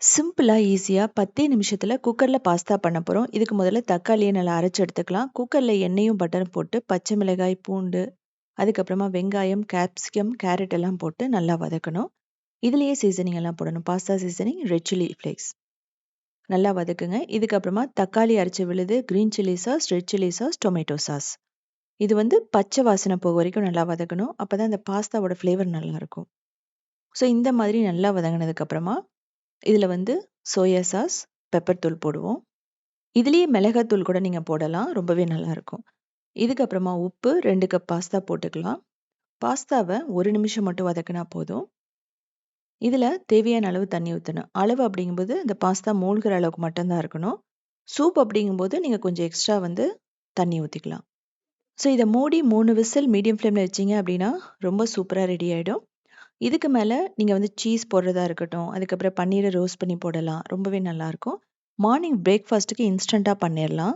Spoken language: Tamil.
சிம்பிளா, ஈஸியா 10 நிமிஷத்துல குக்கர்ல பாஸ்தா பண்ண போகிறோம் இதுக்கு முதல்ல தக்காளியை நல்லா அரைச்சி எடுத்துக்கலாம். குக்கரில் எண்ணெயும், பட்டரும் போட்டு பச்சை மிளகாய், பூண்டு, அதுக்கப்புறமா வெங்காயம், கேப்சிகம், கேரட் எல்லாம் போட்டு நல்லா வதக்கணும். இதுலேயே சீசனிங் எல்லாம் போடணும். Pasta seasoning, red chilli flakes. நல்லா வதக்குங்க. இதுக்கப்புறமா தக்காளி அரைச்சி விழுது, green chilli sauce, red chilli sauce, tomato sauce. இது வந்து பச்சை வாசனை போக வரைக்கும் நல்லா வதக்கணும். அப்பதான் அந்த பாஸ்தாவோட ஃப்ளேவர் நல்லாயிருக்கும் ஸோ இந்த மாதிரி நல்லா வதங்கினதுக்கப்புறமா இதுல வந்து சோயா சாஸ், பெப்பர் தூள் போடுவோம். இதுலயே மிளகாத்தூள் கூட நீங்க போடலாம். ரொம்பவே நல்லாயிருக்கும் இதுக்கப்புறமா உப்பு ரெண்டு கப் பாஸ்தா போட்டுக்கலாம். பாஸ்தாவ ஒரு நிமிஷம் மட்டும் வதக்குனா போதும். இதுல தேவையான அளவு தண்ணி ஊத்தணும். அளவு அப்படிங்கும்போது இந்த பாஸ்தா மூழ்குற அளவுக்கு மட்டும் தான் இருக்கணும். சூப் அப்படிங்கும்போது நீங்க கொஞ்சம் எக்ஸ்ட்ரா வந்து தண்ணி ஊத்திக்கலாம். ஸோ இத மூடி மூணு விசில் மீடியம் ஃப்ளேம்ல வச்சீங்க அப்படின்னா, ரொம்ப சூப்பரா ரெடி ஆயிடும். இதுக்கு மேலே நீங்கள் வந்து சீஸ் போடுறதா இருக்கட்டும், அதுக்கப்புறம் பன்னீரை ரோஸ்ட் பண்ணி போடலாம். ரொம்பவே நல்லாயிருக்கும் மார்னிங் பிரேக்ஃபாஸ்ட்டுக்கு இன்ஸ்டண்ட்டாக பண்ணிடலாம்